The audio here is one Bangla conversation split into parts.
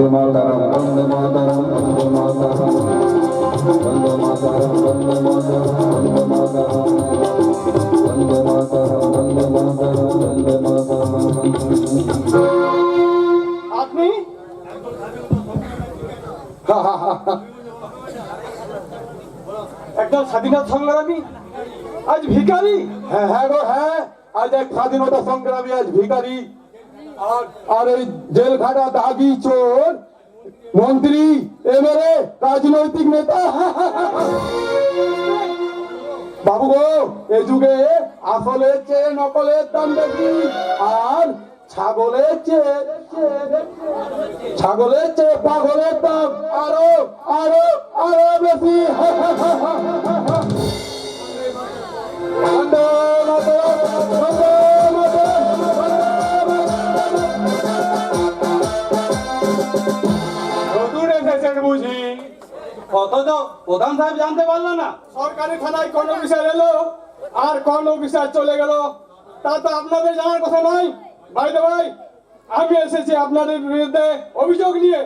বন্দে মাতারাম বন্দে মাতারাম বন্দে মাতারাম বন্দে মাতারাম বন্দে মাতারাম বন্দে মাতারাম বন্দে মাতারাম বন্দে মাতারাম বন্দে মাতারাম আপনি একদম স্বাধীনতা সংগ্রামী আজ ভিখারি হ্যাঁ হ্যাঁ গো হ্যাঁ আজ এক স্বাধীনতা সংগ্রামী আজ ভিখারি আর এই জেলখানা দাগি চোর, মন্ত্রী এবারে রাজনৈতিক নেতা বাবু গো এ যুগে আসলের চেয়ে নকলের দাম বেশি, আর ছাগলের চেয়ে ছাগলের চেয়ে পাগলের দাম আরও আরও আরও বেশি বন্দে অথচ প্রধান সাহেব জানতে পারল না? সরকারি থানায় কোন অফিসার এলো আর কোন অফিসার চলে গেল? তা তো আপনাদের জানার কথা নয়। ভাই ভাই আমি এসেছি আপনাদের বিরুদ্ধে অভিযোগ নিয়ে।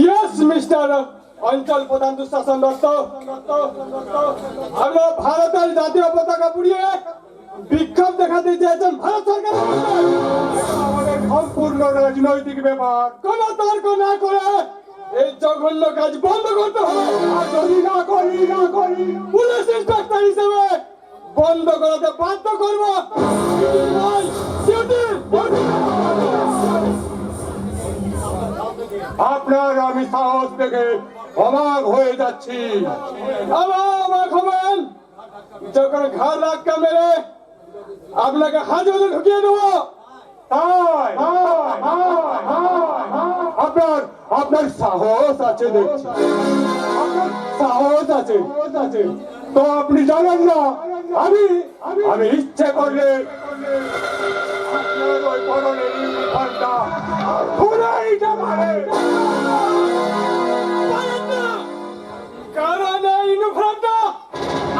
ইয়েস মিস্টার অঞ্চল প্রধান দুঃশাসন দত্ত। আপনারা ভারতের জাতীয় পতাকা পুড়িয়ে বিক্ষোভ দেখাতে চেয়েছেন ভারত সরকার সম্পূর্ণ রাজনৈতিক ব্যাপার। কোন তর্ক না করে এই জঘন্য কাজ বন্ধ করতে হবে। আর যদি না করি না করি, পুলিশ ইন্সপেক্টর হিসেবে বন্ধ করাতে বাধ্য। আপনার আমি সাহস থেকে অবাক হয়ে যাচ্ছি। অবাক হবেন? যখন ঘাড় ধাক্কা মেরে আপনাকে হাজতে ঢুকিয়ে দেবো তাই আপনার সাহস আছে দেখছি। সাহস আছে। আছে। তো আপনি জানেন না আমি আমি ইচ্ছে করলে আপনার পারে না। কারণ এই ইউনিফর্মটা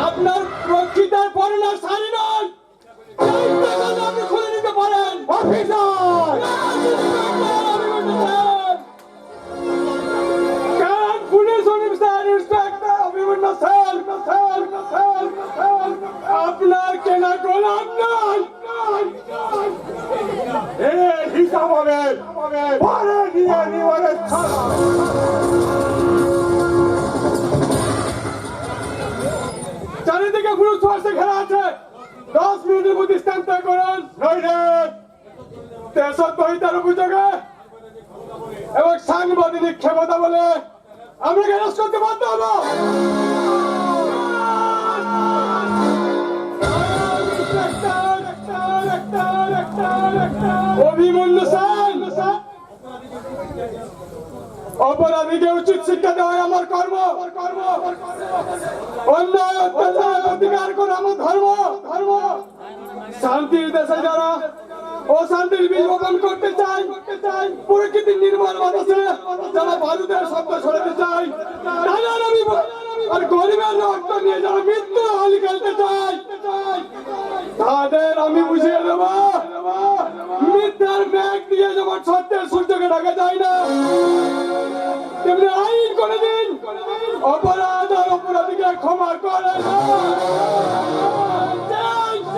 আপনার প্রকৃতার পরনার শাড়ি নয়। আপনি খুলে নিতে পারেন। অফিসার! আপনার কেনা গোলাম নয়। হিসাব হবে। পরে নিবারে ছাড়া। চারিদিকে পুরুষ ফোর্সে ঘেরা আছে। দশ মিনিটের মধ্যে স্ট্যান্ড করুন। নইলে দেশদ্রোহিতার অভিযোগে এবং সাংবাদিক ক্ষমতা বলে আমরা গ্যারেজ করতে বাধ্য হব। অভিমন্যু অপরাধীকে উচিত শিক্ষা দেওয়া আমার কর্ম। কর্ম অন্যায় অত্যাচার অধিকার করে আমার ধর্ম ধর্ম। শান্তির দেশে যারা অশান্তির বীজ বপন করতে চাই। প্রকৃতির নির্মল বাতাসে যারা বারুদের শব্দ ছড়াতে চাই তাদের আমি আর গরিবের রক্ত নিয়ে যারা মৃত্যু হালি খেলতে চাই তাদের আমি বুঝিয়ে দেব। মিথ্যার ব্যাগ দিয়ে যেমন সত্যের সূর্যকে ঢাকা যায় না, তেমনি আইন করে দিন অপরাধ আর অপরাধীকে ক্ষমা করে না।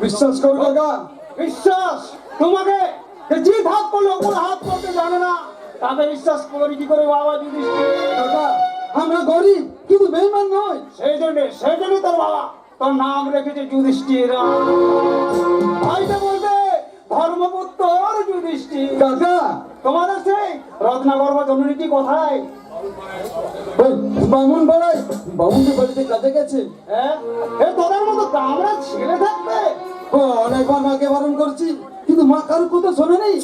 বিশ্বাস করো কাকা বিশ্বাস! তোমাকে যে হাত করলে ওপর হাত করতে জানে না। তাকে বিশ্বাস করি কি করে বাবা যুধিষ্ঠির কাকা আমরা গরিব কিন্তু বেইমান নয় সেই জন্য সেই জন্য তোর বাবা তোর নাম রেখেছে যুধিষ্ঠির। ভাইকে বলবে ধর্মপুত্র যুধিষ্ঠির। কাকা তোমাদের সেই রত্নাগর্ভ জননীটি কোথায়? বামুন বাড়াই বামুনদের বাড়িতে কাজে গেছে। হ্যাঁ? এ তোদের মতো কামড়া ছেলে থাকবে? অনেকবার মাকে বারণ করছি, কিন্তু মা কারও কথা শোনে নেই।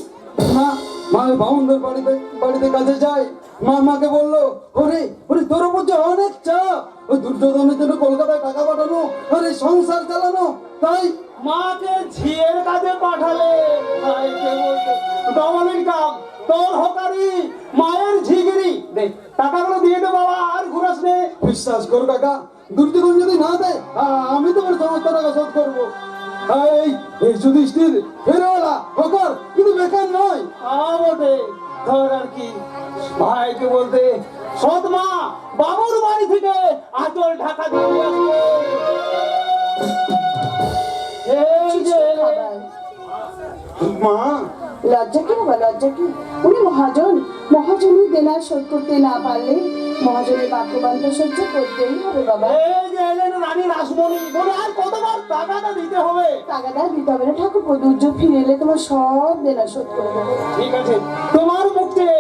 মা মা বামুনদের বাড়িতে বাড়িতে কাজে যায়। মা মাকে বলল, ওরে ওরে, তোর উপর যে অনেক চাপ। ওই দুর্যোধনের জন্য কলকাতায় টাকা পাঠানো আর সংসার চালানো। তাই মাকে ঝিয়ের কাজে পাঠালে। ভাইকে বলতে ডবল ইনকাম তোর হকারি, মায়ের ঝিগিরি। দে টাকাগুলো দিয়ে দে বাবা আর ঘুরাস নে। বিশ্বাস করো কাকা দুর্যোধন যদি না দেয় আমি তোমার সমস্ত টাকা শোধ করব। এই এই যুধিষ্ঠির ফেরওয়ালা হকর কিন্তু বেকার নয়। আ বটে ধর আর কি। ভাইকে বলতে সৎ মা বাবুর বাড়ি থেকে আঁচল ঢাকা দিয়ে আসবে। এই যে মা। লজ্জা কি বাবা লজ্জা কি? উনি মহাজন। মহাজনই দেনা শোধ করতে না পারলে মহাজনের বাক্যবান্ত সহ্য করতেই হবে বাবা। এই যে এলেন রানী রাসমণি বলে আর কতবার টাকাটা দিতে হবে? টাকাটা দিতে হবে না ঠাকুর দুর্যোগ ফিরে এলে তোমার সব দেনা শোধ করে দেবো। ঠিক আছে তোমার মুখে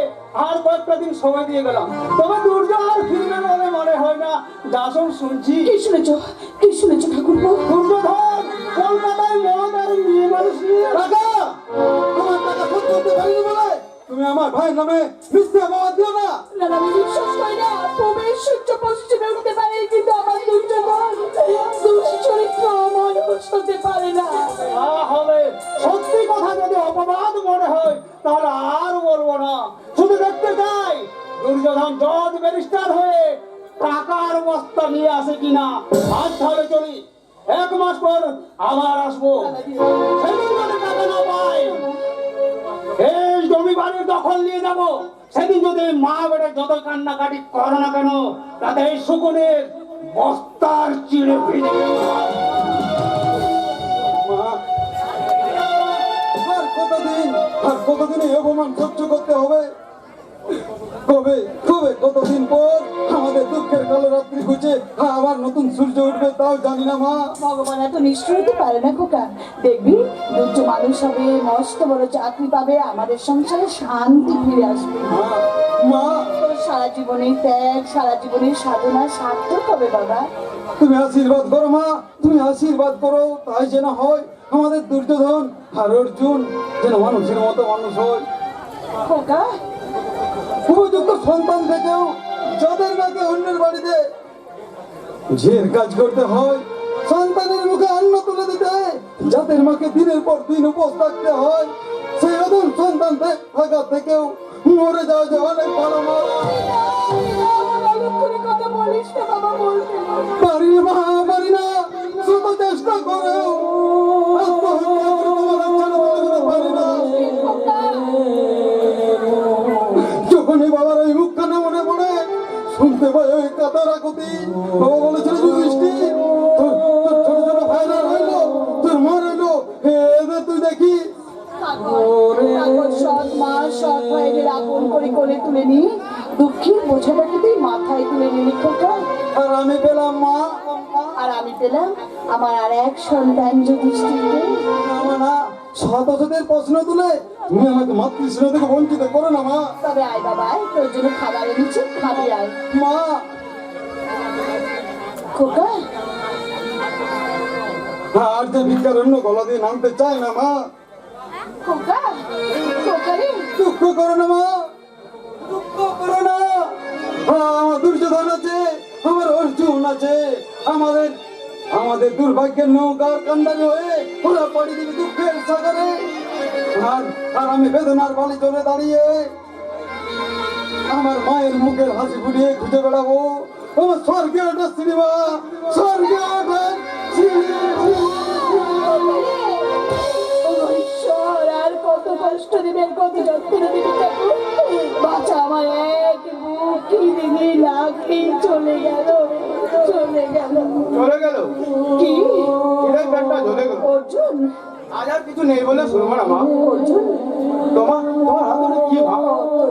আর কয়েকটা দিন সময় দিয়ে গেলাম। তবে দুর্য আর ফিরবে বলে মনে হয় না। দাসন শুনছি। কি শুনেছ? কি শুনেছ ঠাকুর দুর্যোধন! কলকাতায় মদ আর মেয়ে মানুষ নিয়ে কাকা আমার টাকা শোধ করতে পারিনি বলে তুমি আমার ভাইয়ের নামে মিথ্যে অপবাদ দিও না। না না, আমি বিশ্বাস করি না। প্রবেশ সূর্য পশ্চিমে উঠতে পারে কিন্তু আমার দুর্যোধন দুশ্চরিত্র মানুষ হতে পারে না। তাহলে সত্যি কথা যদি অপবাদ মনে হয় তাহলে আর বলব না। শুধু দেখতে চাই দুর্যোধন জজ ব্যারিস্টার হয়ে টাকার বস্তা নিয়ে আসে কিনা আজ তাহলে চলি। এক মাস পর আবার আসব। জমি বাড়ির দখল নিয়ে সেদিন যদি মা যত কান্নাকাটি না কেন, তাতে বস্তার চিড়ে আর কতদিন কতদিন এই অপমান সহ্য করতে হবে? কবে কবে কতদিন পর আমাদের দুঃখের কালো রাত্রি খুঁজে আবার নতুন সূর্য উঠবে তাও জানি না মা। ভগবান এত নিষ্ঠুর হতে পারে না খোকা। দেখবি দুষ্ট মানুষ হবে মস্ত বড় চাকরি পাবে আমাদের সংসারে শান্তি ফিরে আসবে। মা সারা জীবনের ত্যাগ সারা জীবনের সাধনা সার্থক হবে বাবা। তুমি আশীর্বাদ করো মা। তুমি আশীর্বাদ করো তাই যেন হয় আমাদের দুর্যোধন আর অর্জুন যেন মানুষের মতো মানুষ হয়। খোকা উপযুক্ত সন্তান থেকেও, যাদের নাকি অন্যের বাড়িতে ঝের কাজ করতে হয়, সন্তানের মুখে অন্ন তুলে দিতে যাদের মাকে দিনের পর দিন উপোস থাকতে হয়, সেই অদম সন্তান থাকা থেকেও মরে যাওয়া যে অনেক ভালো মা। বাবা মা আকুতি বলেছিল যুধিষ্ঠি তোর তোর ছোট ছোট ভাইরা রইল তোর মা রইল। তুই দেখি। সৎ মা সৎ ভাইদের আপন করে কোলে তুলে নিয়ে দুঃখের বোঝাটাকে তুই মাথায় তুলে নিলি খোকা আর আমি পেলাম মা। আর আমি পেলাম আমার আর এক সন্তান যুধিষ্ঠিরকে আমার না প্রশ্ন তুলে তুমি আমাকে মাতৃস্নেহ থেকে বঞ্চিত করো না মা। তবে আয় বাবা তোর জন্য খাবার এনেছি খাবি আয়। মা খোকা আর যে ভিক্ষারণ্য গলা দিয়ে নামতে চায় না মা। খোকা দুঃখ করো না মা। দুঃখ করো না। আমার দুর্যোধন আছে আমার অর্জুন আছে। আমাদের আমাদের দুর্ভাগ্যের নৌকার কান্ডারি হয়ে ওরা পড়ে দিবি দুঃখের সাগরে। আর আর আমি বেদনার বালি চলে দাঁড়িয়ে আমার মায়ের মুখের হাসি ফুটিয়ে খুঁজে বেড়াবো। আমার স্বর্গে সিনেমা স্বর্গে ও ঈশ্বর আর কত কষ্ট দিবেন কত যত্ন দিবেন। বাচ্চা আমার এক বুক দিদি চলে গেল চলে গেল। চলে গেল? কি? অর্জুন। আজ আর কিছু নেই বলে শুনব না মা। অর্জুন। তোমার তোমার হাতে কি ভাব?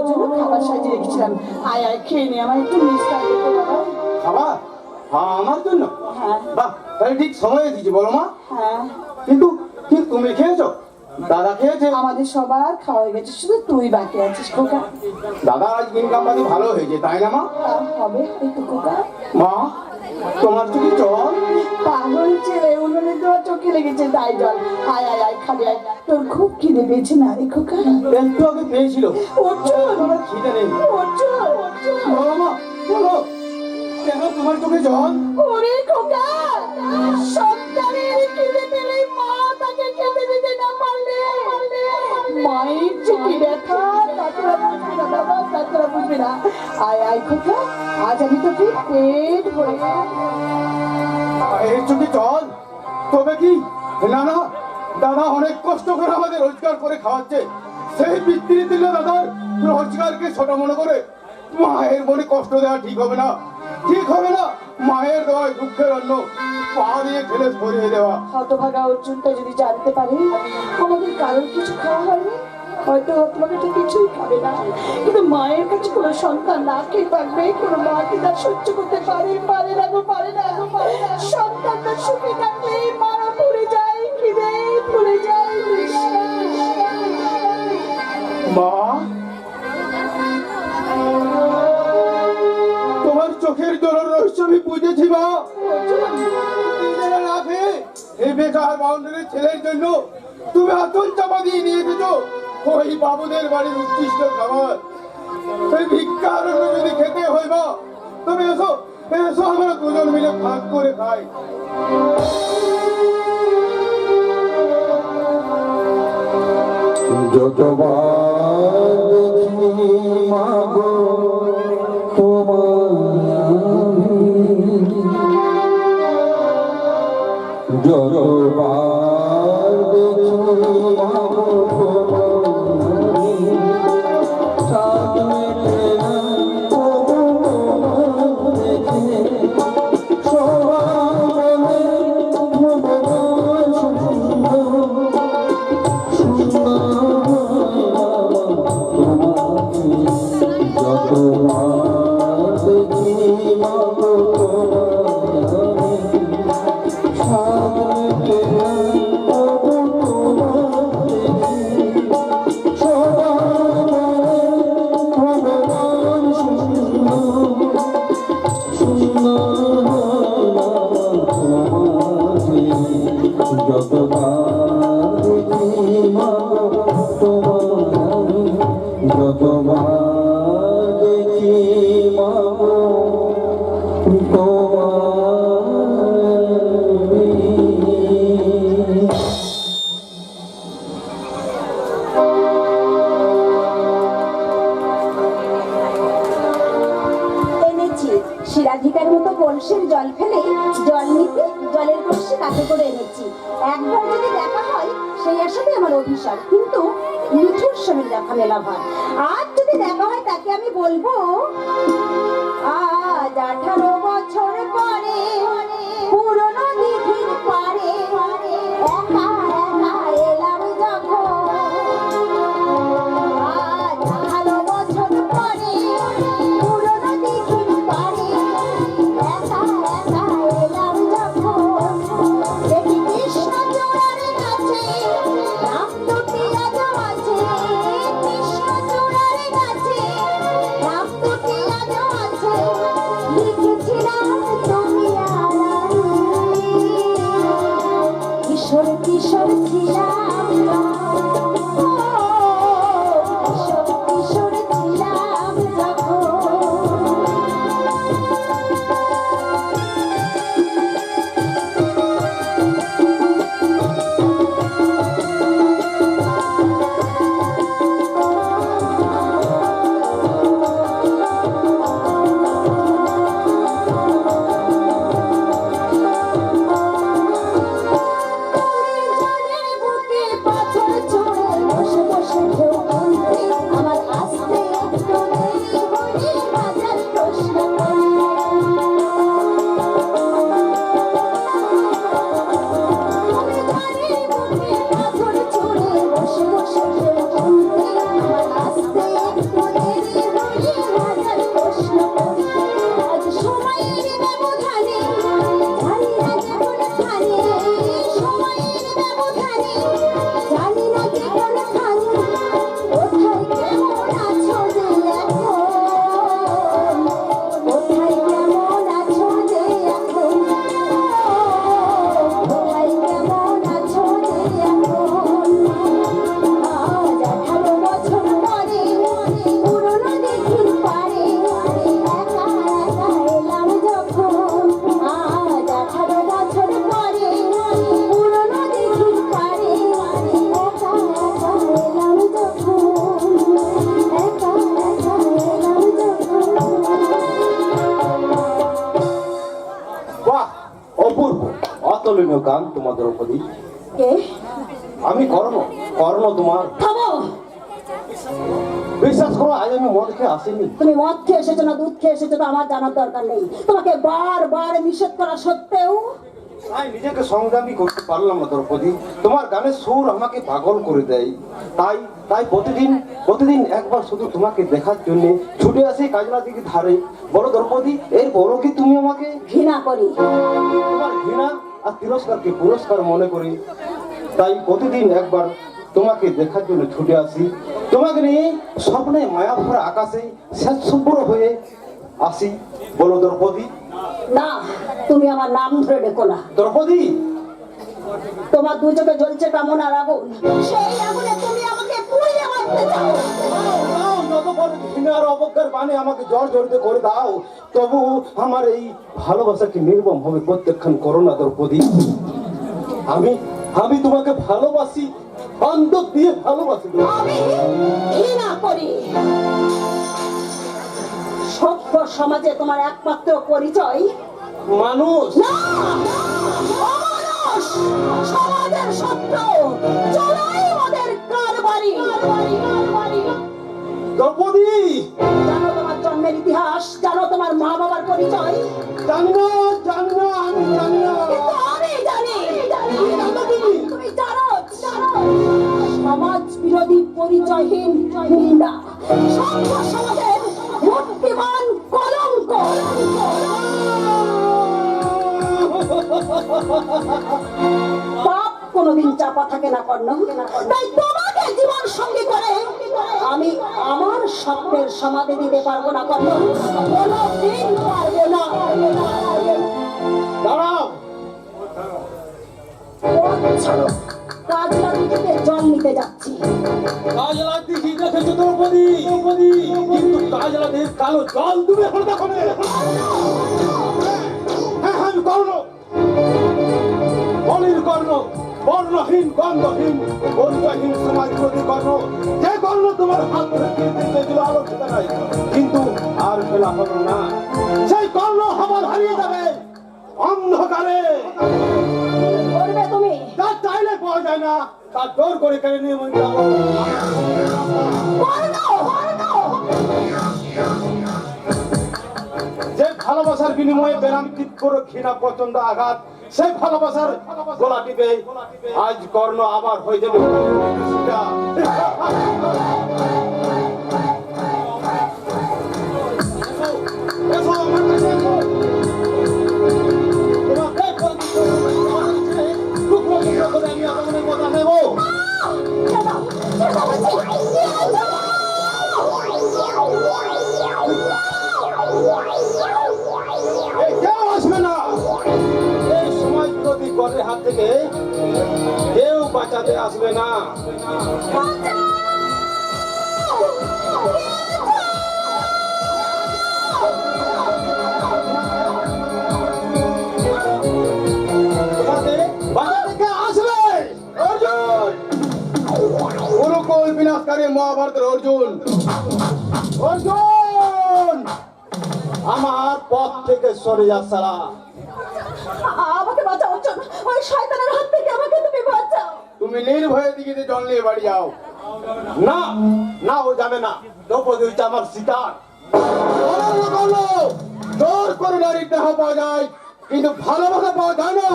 তোর খাবার সাজিয়ে রেখেছিলাম। আয় আয় খেয়ে নে আমার একটু আনতে তো খাবার হ্যাঁ আমার জন্য। হ্যাঁ। বাহ তাহলে ঠিক সময়ে দিচ্ছি বলো মা। হ্যাঁ। কিন্তু কিন্তু তুমি খেয়েছো? দাদা খেয়েছে? আমাদের সবার খাওয়া হয়ে গেছে শুধু তুই বাকি আছিস খোকা। দাদা আজ ইনকাম পাতি ভালো হয়েছে তাই না মা? তা হবে হয়তো খোকা। মা তোমার চোখে জল? পাগল ছেলে উনুনে দেওয়া চোখে লেগেছে তাই জল। আয় আয় আয় খালি আয়। তোর খুব খিদে পেয়েছে না রে খোকা? একটু আগে পেয়েছিল। অর্জুন তোমার খিদে নেই। অর্জুন অর্জুন বলো মা বলো। কেন তোমার চোখে জল? ওরে খোকা! সন্তানের খিদে পেলে মা তাকে দিতে না পারলে? মায়ের কি ব্যথা তা বুঝবি না বাবা তা বুঝবি না। আয় আয় খোকা আজ আমি তোকে পেট ভরে এর চোখে জল? তবে কি? না না দাদা অনেক কষ্ট করে আমাদের রোজগার করে খাওয়াচ্ছে। সেই বৃত্তি দিলে দাদার রোজগারকে ছোট মনে করে মায়ের মনে কষ্ট দেওয়া ঠিক হবে না। ঠিক হবে না। মায়ের দেওয়ায় দুঃখের অন্য পা দিয়ে ঠেলে সরিয়ে দেওয়া। হতভাগা অর্জুনটা যদি জানতে পারে আমাদের কারোর কিছু খাওয়া হয়নি হয়তো হতভাগাটা কিছুই খাবে না। কিন্তু মায়ের কাছে কোনো সন্তান না খেয়ে থাকবে কোনো মা কি তার সহ্য করতে পারে? পারে না গো পারে না গো পারে না। সন্তানটা সুখে থাকলে মারা পড়ে যায় খিদে পড়ে যায়। মা চোখের জলের রহস্য আমি বুঝেছি বাউন্ডারির ছেলের জন্য তুমি আতন চাপা দিয়ে নিয়ে এসেছ। ওই বাবুদের বাড়ির উচ্ছিষ্ট খাবার। সেই ভিক্ষার যদি খেতে মা তুমি এসো এসো আমরা দুজন মিলে ভাগ করে খাই। মাগো তোমায় কলসির জল ফেলে জল নিতে জলের কলসি কাছে করে এনেছি? একবার যদি দেখা হয়, সেই আসলে আমার অভিশাপ। কিন্তু মিঠুর সঙ্গে দেখা মেলা হয়। আর যদি দেখা হয়, তাকে আমি বলব, আজ আঠারো আমি কর্ণ কর্ণ তোমার। থামো। বিশ্বাস করো আজ আমি মদ খেয়ে আসিনি। তুমি মদ খেয়ে এসেছ না দুধ খেয়ে এসেছ তো আমার জানার দরকার নেই। তোমাকে বারবার নিষেধ করা সত্ত্বেও তাই নিজেকে সংগ্রামী করতে পারলাম না দ্রৌপদী। তোমার গানের সুর আমাকে পাগল করে দেয়। তাই তাই প্রতিদিন প্রতিদিন একবার শুধু তোমাকে দেখার জন্য ছুটে আসি কাজলা দিকে ধারে। বলো দ্রৌপদী এর বড় কি তুমি আমাকে? ঘৃণা করি। তোমার ঘৃণা আর তিরস্কারকে পুরস্কার মনে করি। তাই প্রতিদিন একবার তোমাকে দেখার জন্য ছুটে আসি। তোমাকে নিয়ে স্বপ্নে মায়া ভরা আকাশে স্বেচ্ছপুর হয়ে আসি। বলো দ্রৌপদী। না তুমি আমার নাম ধরে ডেকো না। দ্রৌপদী! তোমার দু চোখে জ্বলছে কামনার আগুন। সেই আগুনে তুমি আমাকে পুড়িয়ে মারতে চাও। ঘৃণার অবজ্ঞার আমাকে জ্বর জড়িত করে দাও। তবু আমার এই ভালোবাসাকে নির্মম হবে প্রত্যাখ্যান করো না দ্রৌপদী। আমি আমি তোমাকে ভালোবাসি অন্তর দিয়ে ভালোবাসি আমি ঘৃণা করি। সভ্য সমাজে তোমার একমাত্র পরিচয়। মানুষ। সমাজের শত্রু চলাই ওদের কারবারি। দ্রৌপদী! জানো তোমার জন্মের ইতিহাস জানো তোমার মা বাবার পরিচয়। জানো জানো বিরোধী পরিচয়হীন গুন্ডা সভ্য সমাজের মূর্তিমান কলঙ্ক। পাপ কোনোদিন চাপা থাকে না কর্ণ। তাই তোমাকে জীবন সঙ্গী করে আমি আমার স্বপ্নের সমাধি দিতে পারব না কর্ণ। কোনোদিন পারব না। দাঁড়াও। লাগিয়ে জল নিতে যাচ্ছি। কি দেখেছ দ্রৌপদী? দ্রৌপদী। কিন্তু কাজ কালো জল হ্যাঁ হ্যাঁ, কর্ণ বলির কর্ণ বর্ণহীন গন্ধহীন বিরোধী কর্ণ। যে কর্ণ তোমার কিন্তু আর ফেলা হলো সেই কর্ণ হবার হারিয়ে যাবে। অন্ধকারে। তুমি? যা চাইলে পাওয়া যায় না। তার জোর করে কেড়ে নিয়ে মন। যে ভালোবাসার বিনিময়ে বেরাম তীব্র ঘৃণা প্রচণ্ড আঘাত সেই ভালোবাসার গোলা টিপে আজ কর্ণ আবার হয়ে যাবে। কেউ এই সময় বিরোধী গণের হাত থেকে কেউ বাঁচাতে আসবে না। মহাভারতের অর্জুন। অর্জুন! আমার পথ থেকে সরে যা সারা। আমাকে বাঁচাও অর্জুন ওই শয়তানের হাত থেকে আমাকে তুমি বাঁচাও। তুমি নির্ভয়ে দিকে জল নিয়ে বাড়ি যাও। না না ও যাবে না। দ্রৌপদী হচ্ছে আমার শিকার জোর করে নারীর দেহ পাওয়া যায় কিন্তু ভালোবাসা পাওয়া যায় না।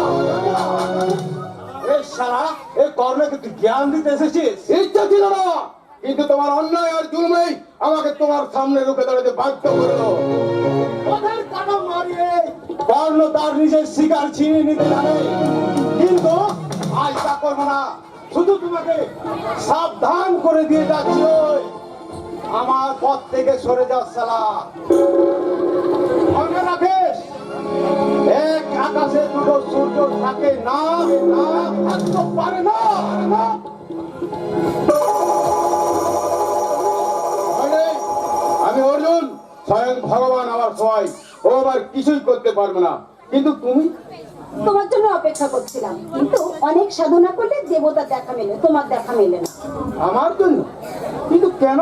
এই সারা এই কর্ণকে তুই জ্ঞান দিতে এসেছিস। ইচ্ছা ছিল না। কিন্তু তোমার অন্যায় আর জুলমেই আমাকে তোমার সামনে রুখে দাঁড়াতে বাধ্য করল। কর্ণ তার নিজের শিকার ছিনিয়ে নিতে জানে। কিন্তু আজ তা করব না। শুধু তোমাকে সাবধান করে দিয়ে যাচ্ছি আমার পথ থেকে সরে যা সালা। মনে রাখিস এক আকাশে দুটো সূর্য থাকে না না থাকতে পারে না। আমি অর্জুন স্বয়ং ভগবান আমার সবাই। ও আবার কিছুই করতে পারবে না। কিন্তু তুমি? তোমার জন্য অপেক্ষা করছিলাম। কিন্তু অনেক সাধনা করলে দেবতার দেখা মেলে তোমার দেখা মেলে না। আমার জন্য? কিন্তু কেন?